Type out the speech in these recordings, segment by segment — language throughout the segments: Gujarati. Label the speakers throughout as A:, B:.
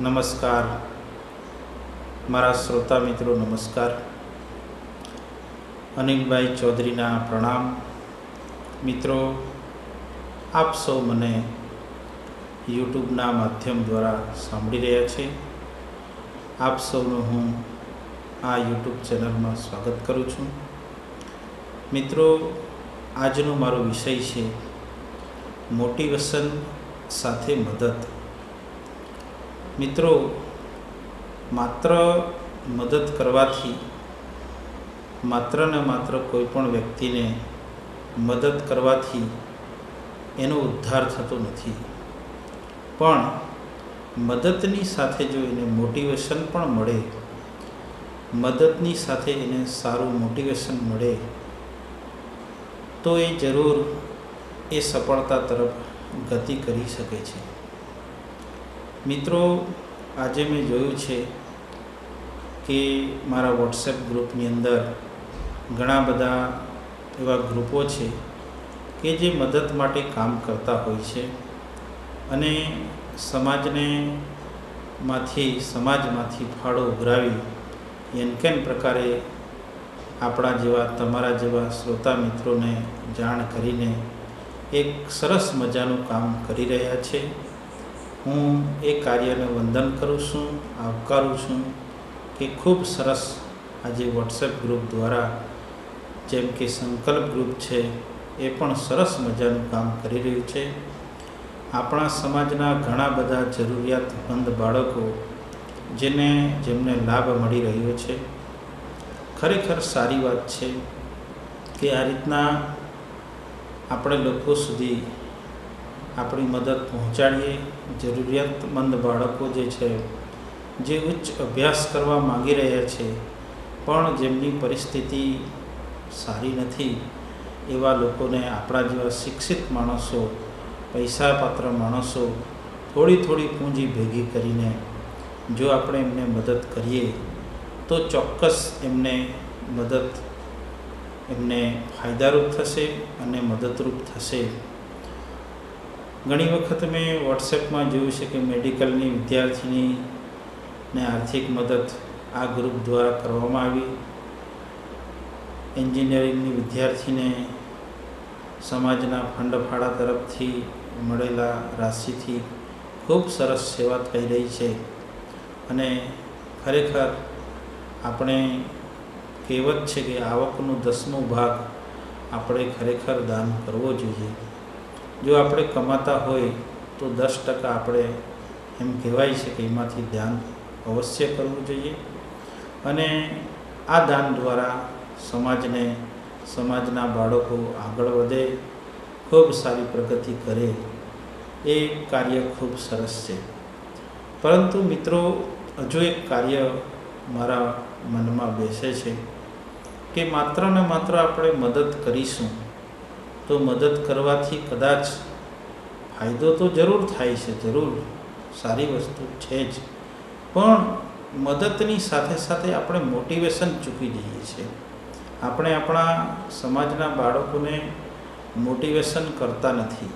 A: નમસ્કાર. મારા શ્રોતા મિત્રો, નમસ્કાર. અનિલભાઈ ચૌધરીના પ્રણામ. મિત્રો, આપ સૌ મને યુટ્યુબના માધ્યમ દ્વારા સાંભળી રહ્યા છે. આપ સૌનું હું આ યુટ્યુબ ચેનલમાં સ્વાગત કરું છું. મિત્રો, આજનો મારો વિષય છે મોટિવેશન સાથે મદદ. મિત્રો, માત્ર મદદ કરવાથી, માત્ર ને માત્ર કોઈ પણ વ્યક્તિને મદદ કરવાથી એનો ઉદ્ધાર થતો નથી. પણ મદદની સાથે જો એને મોટિવેશન પણ મળે, મદદની સાથે એને સારું મોટિવેશન મળે, તો એ જરૂર એ સફળતા તરફ ગતિ કરી શકે છે. મિત્રો, આજે મેં જોયું છે કે મારા વોટ્સએપ ગ્રુપની અંદર ઘણા બધા એવા ગ્રુપો છે કે જે મદદ માટે કામ કરતા હોય છે અને સમાજને માંથી, સમાજમાંથી ફાળો ઉઘરાવી એન કેન પ્રકારે આપણા જેવા, તમારા જેવા શ્રોતા મિત્રોને જાણ કરીને એક સરસ મજાનું કામ કરી રહ્યા છે. હું એ કાર્યને વંદન કરું છું, આવકારું છું કે ખૂબ સરસ આજે વોટ્સએપ ગ્રુપ દ્વારા જેમ કે સંકલ્પ ગ્રુપ છે, એ પણ સરસ મજાનું કામ કરી રહ્યું છે. આપણા સમાજના ઘણા બધા જરૂરિયાતમંદ બાળકો જેને, જેમને લાભ મળી રહ્યો છે, ખરેખર સારી વાત છે કે આ રીતના આપણે લોકો સુધી આપણી મદદ પહોંચાડીએ. જરૂરિયાતમંદ બાળકો જે છે, જે ઉચ્ચ અભ્યાસ કરવા માગી રહ્યા છે, પણ જેમની પરિસ્થિતિ સારી નથી, એવા લોકોને આપણા જેવા શિક્ષિત માણસો, પૈસાપાત્ર માણસો થોડી થોડી પૂંજી ભેગી કરીને જો આપણે એમને મદદ કરીએ, તો ચોક્કસ એમને મદદ, એમને ફાયદારૂપ થશે અને મદદરૂપ થશે. ઘણી વખત મેં વોટ્સએપમાં જોયું છે કે મેડિકલની વિદ્યાર્થીનીને આર્થિક મદદ આ ગ્રુપ દ્વારા કરવામાં આવી. એન્જિનિયરિંગની વિદ્યાર્થીને સમાજના ફંડ ફાળા તરફથી મળેલા રાશિથી ખૂબ સરસ સેવા થઈ રહી છે. અને ખરેખર આપણે કહેવત છે કે આવકનું દસમો ભાગ આપણે ખરેખર દાન કરવો જોઈએ. જો આપણે કમાતા હોય તો દસ ટકા આપણે એમ કહેવાય છે કે એમાંથી ધ્યાન અવશ્ય કરવું જોઈએ. અને આ દાન દ્વારા સમાજને, સમાજના બાળકો આગળ વધે, ખૂબ સારી પ્રગતિ કરે એ કાર્ય ખૂબ સરસ છે. પરંતુ મિત્રો, હજુ એક કાર્ય મારા મનમાં બેસે છે કે માત્ર ને માત્ર આપણે મદદ કરીશું તો મદદ કરવાથી કદાચ ફાયદો તો જરૂર થાય છે, જરૂર. સારી વસ્તુ છે જ. પણ મદદની સાથે સાથે આપણે મોટિવેશન ચૂકી જઈએ છીએ. આપણે આપણા સમાજના બાળકોને મોટિવેશન કરતા નથી.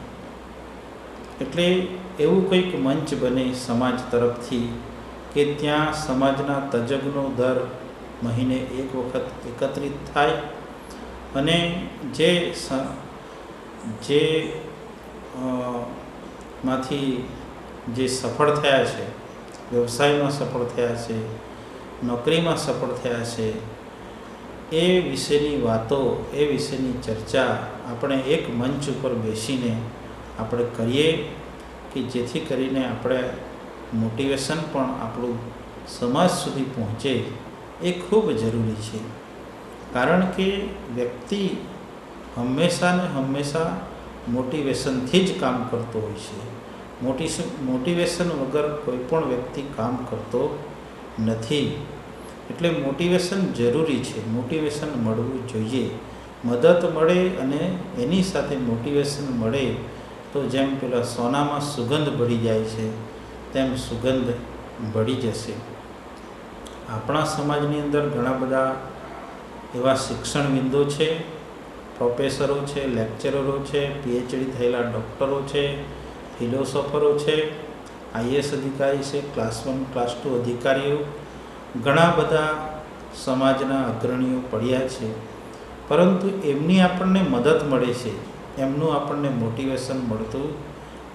A: એટલે એવું કંઈક મંચ બને સમાજ તરફથી કે ત્યાં સમાજના તજજ્ઞો દર મહિને એક વખત એકત્રિત થાય અને જે જે માંથી જે સફળ થયા છે, વ્યવસાયમાં સફળ થયા છે, નોકરીમાં સફળ થયા છે, એ વિશેની વાતો, એ વિશેની ચર્ચા આપણે એક મંચ ઉપર બેસીને આપણે કરીએ કે જેથી કરીને આપણે મોટિવેશન પણ આપણું સમાજ સુધી પહોંચે એ ખૂબ જરૂરી છે. કારણ કે વ્યક્તિ હંમેશા ને હંમેશા મોટિવેશનથી જ કામ કરતો હોય છે. મોટી મોટિવેશન વગર કોઈ પણ વ્યક્તિ કામ કરતો નથી. એટલે મોટિવેશન જરૂરી છે. મોટિવેશન મળવું જોઈએ. મદદ મળે અને એની સાથે મોટિવેશન મળે તો જેમ પેલા સોનામાં સુગંધ ભળી જાય છે, તેમ સુગંધ ભળી જશે. આપણા સમાજની અંદર ઘણા બધા એવા શિક્ષણ વિંદો છે. પ્રોફેસરો છે, લેક્ચરરો છે પીએચડી થયેલા ડૉક્ટરો છે, ફિલોસોફરો છે આઈએસ અધિકારી છે, ક્લાસ વન, ક્લાસ ટુ અધિકારીઓ, ઘણા બધા સમાજના અગ્રણીઓ પડ્યા છે. પરંતુ એમની આપણને મદદ મળે છે. એમનું આપણને મોટિવેશન મળતું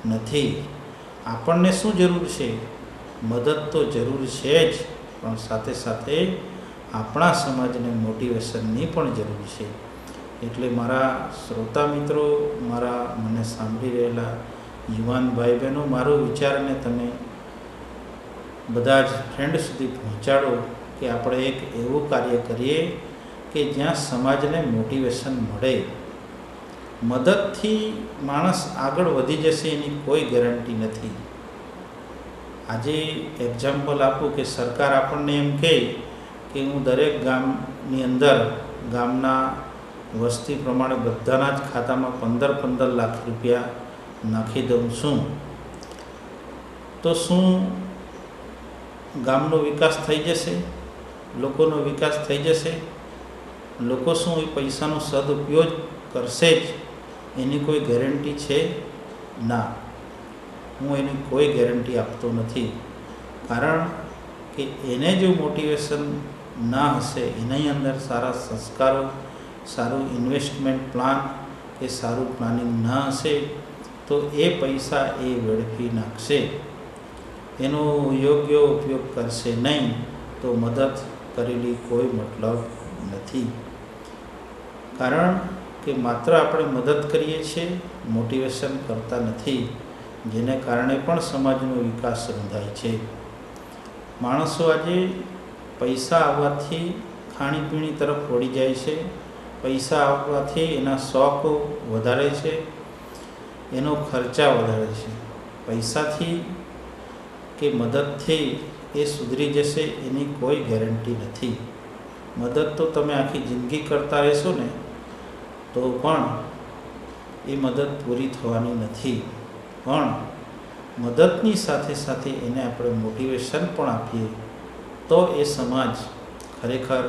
A: નથી. આપણને શું જરૂર છે? મદદ તો જરૂર છે જ, પણ સાથે સાથે આપણા સમાજને મોટિવેશનની પણ જરૂર છે. એટલે મારા શ્રોતા મિત્રો, મારા મને સાંભળી રહેલા યુવાન ભાઈ બહેનો મારો વિચારને તમે બધા જ ફ્રેન્ડ સુધી પહોંચાડો કે આપણે એક એવું કાર્ય કરીએ કે જ્યાં સમાજને મોટિવેશન મળે. મદદથી માણસ આગળ વધી જશે એની કોઈ ગેરંટી નથી. આજે એક્ઝામ્પલ આપું કે સરકાર આપણને એમ કહે કે હું દરેક ગામની અંદર ગામના વસ્તી પ્રમાણે બધાના જ ખાતામાં પંદર પંદર લાખ રૂપિયા નાખી દઉં છું. તો શું ગામનો વિકાસ થઈ જશે? લોકોનો વિકાસ થઈ જશે? લોકો શું એ પૈસાનો સદુપયોગ કરશે જ? એની કોઈ ગેરંટી છે? ના. હું એની કોઈ ગેરંટી આપતો નથી. કારણ કે એને જો મોટિવેશન ના હશે, એની અંદર સારા સંસ્કારો સારું ઇન્વેસ્ટમેન્ટ પ્લાન કે સારું પ્લાનિંગ ના હશે, તો એ પૈસા એ વેડફી નાખશે. એનો યોગ્ય ઉપયોગ કરશે નહીં, તો મદદ કરેલી કોઈ મતલબ નથી. કારણ કે માત્ર આપણે મદદ કરીએ છીએ મોટિવેશન કરતા નથી, જેને કારણે પણ સમાજનો વિકાસ નોંધાય છે. માણસો આજે પૈસા આવવાથી ખાણીપીણી તરફ વળી જાય છે પૈસા આવવાથી એના શોખ વધારે છે, એનો ખર્ચા વધારે છે. પૈસાથી કે મદદથી એ સુધરી જશે એની કોઈ ગેરંટી નથી. મદદ તો તમે આખી જિંદગી કરતા રહેશો ને, તો પણ એ મદદ પૂરી થવાની નથી. પણ મદદની સાથે સાથે એને આપણે મોટિવેશન પણ આપીએ, તો એ સમાજ ખરેખર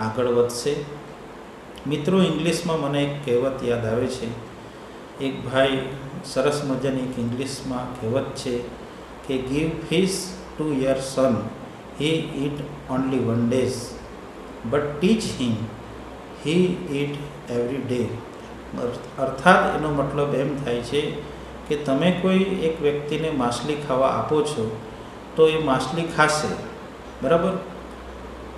A: આગળ વધશે. મિત્રો ઇંગ્લિશમાં મને એક કહેવત યાદ આવે છે. એક ભાઈ સરસ મજાની એક ઇંગ્લિશમાં કહેવત છે કે give fish to your son he eat only one days but teach him he eat every day અર્થાત એનો મતલબ એમ થાય છે કે, તમે કોઈ એક વ્યક્તિને માછલી ખાવા આપો છો, તો એ માછલી ખાશે. બરાબર?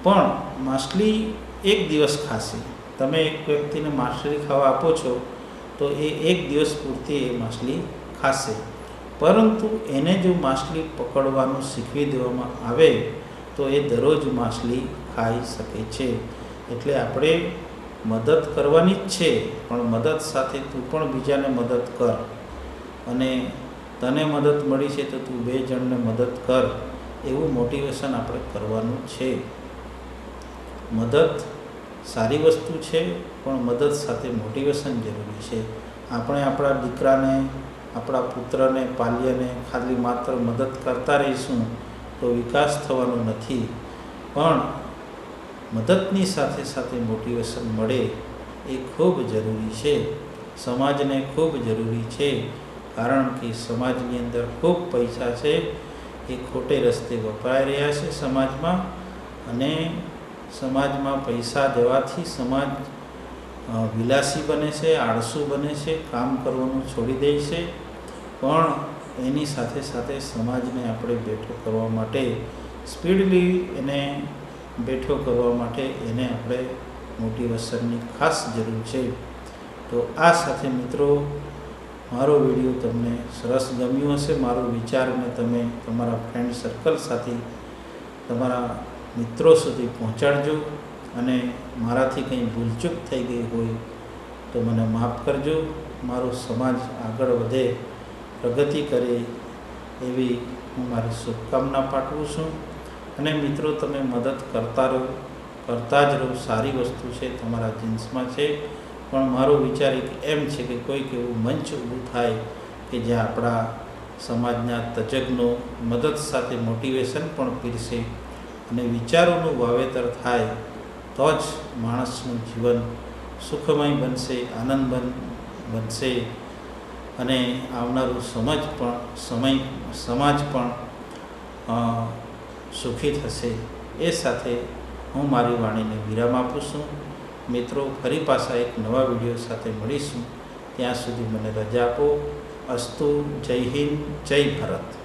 A: પણ માછલી એક દિવસ ખાશે. તમે એક વ્યક્તિને માછલી ખાવા આપો છો, તો એ એક દિવસ પૂરતી એ માછલી ખાશે. પરંતુ એને જો માછલી પકડવાનું શીખવી દેવામાં આવે, તો એ દરરોજ માછલી ખાઈ શકે છે. એટલે આપણે મદદ કરવાની જ છે, પણ મદદ સાથે તું પણ બીજાને મદદ કર. અને તને મદદ મળી છે, તો તું બે જણને મદદ કર. એવું મોટિવેશન આપણે કરવાનું છે. મદદ સારી વસ્તુ છે, પણ મદદ સાથે મોટિવેશન જરૂરી છે. આપણે આપણા દીકરાને, આપણા પુત્રને, પાલ્યને ખાલી માત્ર મદદ કરતા રહીશું તો વિકાસ થવાનો નથી. પણ મદદની સાથે સાથે મોટિવેશન મળે એ ખૂબ જરૂરી છે. સમાજને ખૂબ જરૂરી છે, કારણ કે સમાજની અંદર ખૂબ પૈસા છે, એ ખોટે રસ્તે વપરાઈ રહ્યા છે સમાજમાં અને સમાજમાં પૈસા દેવાથી સમાજ વિલાસી બને છે, આળસુ બને છે, કામ કરવાનું છોડી દે છે. પણ એની સાથે સાથે સમાજને આપણે બેઠો કરવા માટે, સ્પીડલી એને બેઠો કરવા માટે એને આપણે મોટિવેશનની ખાસ જરૂર છે. તો આ સાથે મિત્રો, મારો વીડિયો તમને સરસ ગમ્યો હશે. મારો વિચારને તમે તમારા ફ્રેન્ડ સર્કલ સાથે તમારા મિત્રો સુધી પહોંચાડજો અને મારાથી કંઈ ભૂલચૂક થઈ ગઈ હોય તો મને માફ કરજો. મારો સમાજ આગળ વધે, પ્રગતિ કરે એવી હું મારી શુભકામના પાઠવું છું. અને મિત્રો, તમે મદદ કરતા રહો, કરતા જ રહો. સારી વસ્તુ છે, તમારા જીન્સમાં છે. પણ મારો વિચાર એક એમ છે કે કોઈક એવું મંચ ઊભું થાય કે જ્યાં આપણા સમાજના તજજ્ઞો મદદ સાથે મોટિવેશન પણ પીરશે અને વિચારોનું વાવેતર થાય, તો જ માણસનું જીવન સુખમય બનશે, આનંદ બનશે. અને આવનારું સમજ પણ, સમય, સમાજ પણ સુખી થશે. એ સાથે હું મારી વાણીને વિરામ આપું છું. મિત્રો, ફરી પાછા એક નવા વીડિયો સાથે મળીશું. ત્યાં સુધી મને રજા આપો. અસ્તુ, જય હિન્દ, જય ભારત.